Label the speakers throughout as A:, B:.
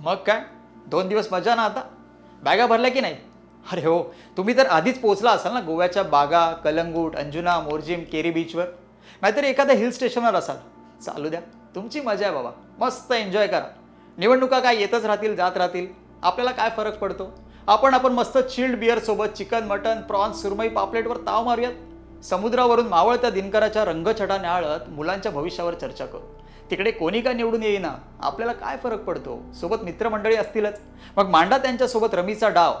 A: मग काय? दोन दिवस मजा ना आता? बॅगा भरल्या की नाही? अरे हो तुम्ही तर आधीच पोचला असाल ना गोव्याच्या बागा कलंगूट अंजुना मोरजिम केरी बीचवर? नाहीतर एखाद्या हिल स्टेशनवर असाल. चालू द्या. तुमची मजा आहे बाबा. मस्त एन्जॉय करा. निवडणुका काय येतच राहतील जात राहतील. आपल्याला काय फरक पडतो? आपण आपण मस्त चिल्ड बिअर सोबत चिकन मटन प्रॉन्स सुरमई पापलेटवर ताव मारूयात? समुद्रावरून मावळत्या दिनकराच्या रंगछटा न्याळत मुलांच्या भविष्यावर चर्चा करू. तिकडे कोणी का निवडून येईना? आपल्याला काय फरक पडतो? सोबत मित्रमंडळी असतीलच. मग मांडा त्यांच्यासोबत रमीचा डाव.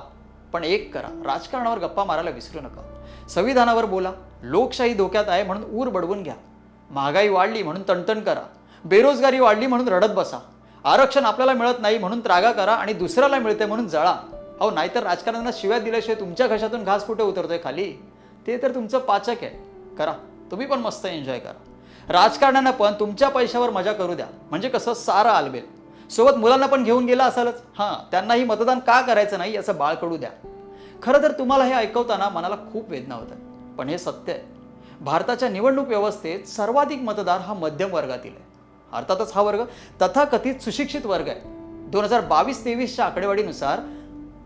A: पण एक करा राजकारणावर गप्पा मारायला विसरू नका. संविधानावर बोला. लोकशाही धोक्यात आहे म्हणून ऊर बडवून घ्या. महागाई वाढली म्हणून तणतण करा. बेरोजगारी वाढली म्हणून रडत बसा. आरक्षण आपल्याला मिळत नाही म्हणून त्रागा करा आणि दुसऱ्याला मिळते म्हणून जळा. अहो नाहीतर राजकारण्यांना शिव्या दिल्याशिवाय तुमच्या घशातून घास कुठे उतरतोय खाली? ते तर तुमचं पाचक आहे. करा. तुम्ही पण मस्त एन्जॉय करा. राजकारण्यांना पण तुमच्या पैशावर मजा करू द्या. म्हणजे कसं सारं आलबेल. सोबत मुलांना पण घेऊन गेला असालच. हां त्यांनाही मतदान का करायचं नाही याचं बाळ कळू द्या. खरं तर तुम्हाला हे ऐकवताना मनाला खूप वेदना होतात. पण हे सत्य आहे. भारताच्या निवडणूक व्यवस्थेत सर्वाधिक मतदार हा मध्यम वर्गातील आहे. अर्थातच हा वर्ग तथाकथित सुशिक्षित वर्ग आहे. दोन हजार बावीस तेवीसच्या आकडेवारीनुसार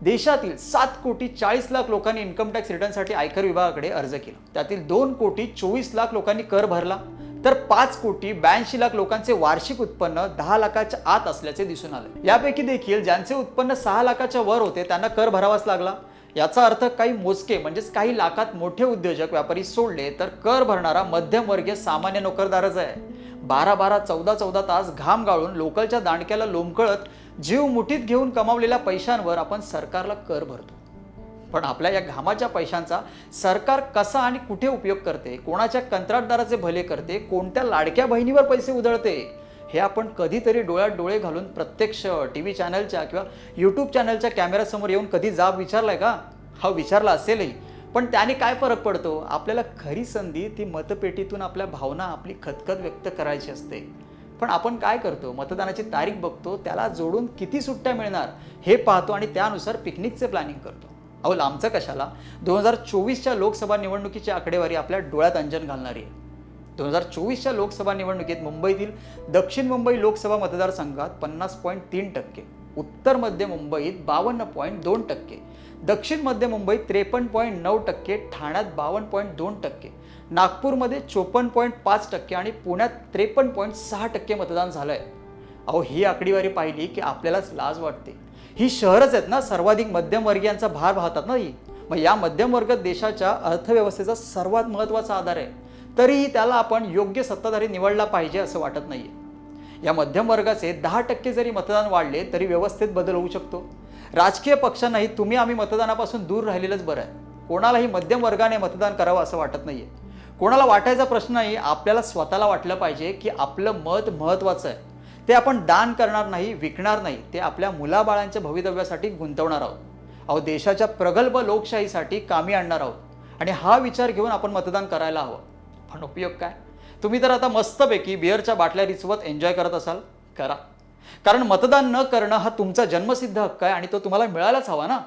A: देशातील सात कोटी चाळीस लाख लोकांनी इन्कम टॅक्स रिटर्नसाठी आयकर विभागाकडे अर्ज केला. त्यातील दोन कोटी चोवीस लाख लोकांनी कर भरला. तर पाच कोटी ब्याऐंशी लाख लोकांचे वार्षिक उत्पन्न दहा लाखाच्या आत असल्याचे दिसून आले. यापैकी देखील ज्यांचे उत्पन्न सहा लाखाच्या वर होते त्यांना कर भरावाच लागला. याचा अर्थ काही मोजके म्हणजेच काही लाखात मोठे उद्योजक व्यापारी सोडले तर कर भरणारा मध्यमवर्गीय सामान्य नोकरदारच आहे. बारा बारा चौदा चौदा तास घाम गाळून लोकलच्या दांडक्याला लोंबकळत जीव मुठीत घेऊन कमावलेल्या पैशांवर आपण सरकारला कर भरतो. पण आपल्या या घामाच्या पैशांचा सरकार कसा आणि कुठे उपयोग करते कोणाच्या कंत्राटदाराचे भले करते कोणत्या लाडक्या बहिणीवर पैसे उधळते हे आपण कधीतरी डोळ्यात डोळे घालून प्रत्यक्ष टी व्ही चॅनलच्या किंवा यूट्यूब चॅनलच्या कॅमेऱ्यासमोर येऊन कधी जाब विचारलाय का? हा विचारला असेलही. पण त्याने काय फरक पडतो? आपल्याला खरी संधी ती मतपेटीतून आपल्या भावना आपली खतखत व्यक्त करायची असते. पण आपण काय करतो? मतदानाची तारीख बघतो त्याला जोडून किती सुट्ट्या मिळणार हे पाहतो आणि त्यानुसार पिकनिकचे प्लॅनिंग करतो. अहो लांबचं कशाला? दोन हजार चोवीसच्या लोकसभा निवडणुकीची आकडेवारी आपल्या डोळ्यात अंजन घालणारी आहे. दोन हजार चोवीसच्या लोकसभा निवडणुकीत मुंबईतील दक्षिण मुंबई लोकसभा मतदारसंघात पन्नास पॉईंट तीन टक्के उत्तर मध्य मुंबईत बावन्न पॉईंट दोन टक्के दक्षिण मध्य मुंबईत त्रेपन्न पॉईंट नऊ टक्के ठाण्यात बावन्न पॉईंट दोन टक्के नागपूरमध्ये चोपन्न पॉईंट पाच टक्के आणि पुण्यात त्रेपन्न पॉईंट सहा टक्के मतदान झालं आहे अहो ही आकडेवारी पाहिली की आपल्यालाच लाज वाटते. ही शहरच आहेत ना सर्वाधिक मध्यमवर्गीयांचा भार वाहतात ना ही. मग या मध्यमवर्ग देशाच्या अर्थव्यवस्थेचा सर्वात महत्त्वाचा आधार आहे. तरीही त्याला आपण योग्य सत्ताधारी निवडला पाहिजे असं वाटत नाही आहे या मध्यम वर्गाचे दहा टक्के जरी मतदान वाढले तरी व्यवस्थेत बदल होऊ शकतो. राजकीय पक्षांनाही तुम्ही आम्ही मतदानापासून दूर राहिलेलंच बरं आहे. कोणालाही मध्यम वर्गाने मतदान करावं असं वाटत नाही आहे कोणाला वाटायचा प्रश्न नाही आपल्याला स्वतःला वाटलं पाहिजे की आपलं मत महत्त्वाचं आहे. ते आपण दान करणार नाही विकणार नाही ते आपल्या मुलाबाळांच्या भवितव्यासाठी गुंतवणार आहोत. अहो देशाच्या प्रगल्भ लोकशाहीसाठी कामी आणणार आहोत. आणि हा विचार घेऊन आपण मतदान करायला हवं. पण उपयोग काय? तुम्ही तर आता मस्तपैकी बिअरच्या बाटल्या रिचवत एन्जॉय करत असाल. करा. कारण मतदान न करणं हा तुमचा जन्मसिद्ध हक्क आहे आणि तो तुम्हाला मिळायलाच हवा ना?